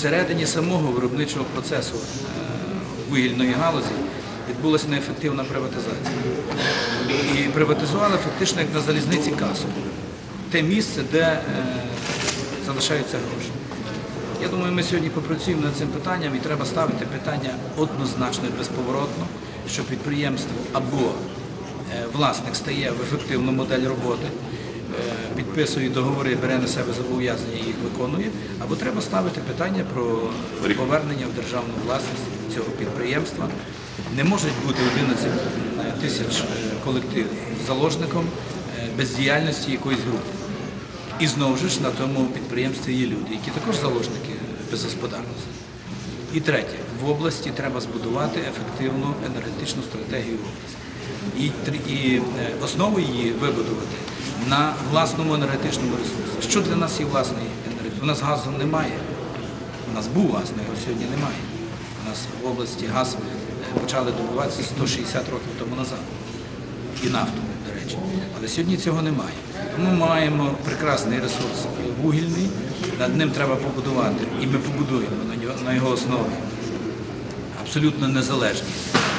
всередині самого виробничого процесу е, вугільної галузі відбулася неефективна приватизація. І приватизували фактично як на залізниці касу. Те місце, де е, залишаються гроші. Я думаю, ми сьогодні попрацюємо над цим питанням і треба ставити питання однозначно і безповоротно, що підприємство або е, власник стає в ефективну модель роботи, підписує договори, бере на себе зобов'язання і їх виконує, або треба ставити питання про повернення в державну власність цього підприємства. Не може бути 11 тисяч е, колективів заложником е, бездіяльності якоїсь групи. І знову ж на тому підприємстві є люди, які також заложники безгосподарності. І третє, в області треба збудувати ефективну енергетичну стратегію області. І, і е, основу її вибудувати на власному енергетичному ресурсі. Що для нас є власний енергетичний? У нас газу немає. У нас був газ, але його сьогодні немає. У нас в області газ почали добуватися 160 років тому назад і нафту, до речі. Але сьогодні цього немає. Тому маємо прекрасний ресурс вугільний, над ним треба побудувати, і ми побудуємо на його основі абсолютно незалежні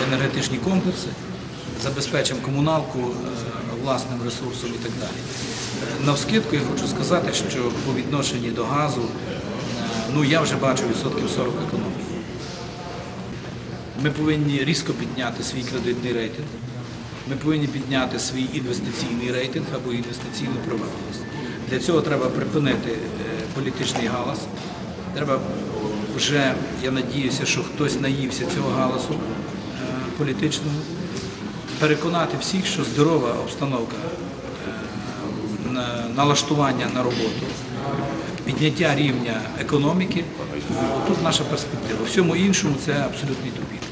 енергетичні комплекси, забезпечимо комуналку е, власним ресурсом і так далі. Е, Навскидку я хочу сказати, що по відношенні до газу, е, ну я вже бачу відсотків 40 економії. Ми повинні різко підняти свій кредитний рейтинг. Ми повинні підняти свій інвестиційний рейтинг або інвестиційну привабливість. Для цього треба припинити е, політичний галас. Треба вже, я надіюся, що хтось наївся цього галасу політичного. Переконати всіх, що здорова обстановка, е, налаштування на роботу, підняття рівня економіки, тут наша перспектива. Всьому іншому це абсолютний тупік.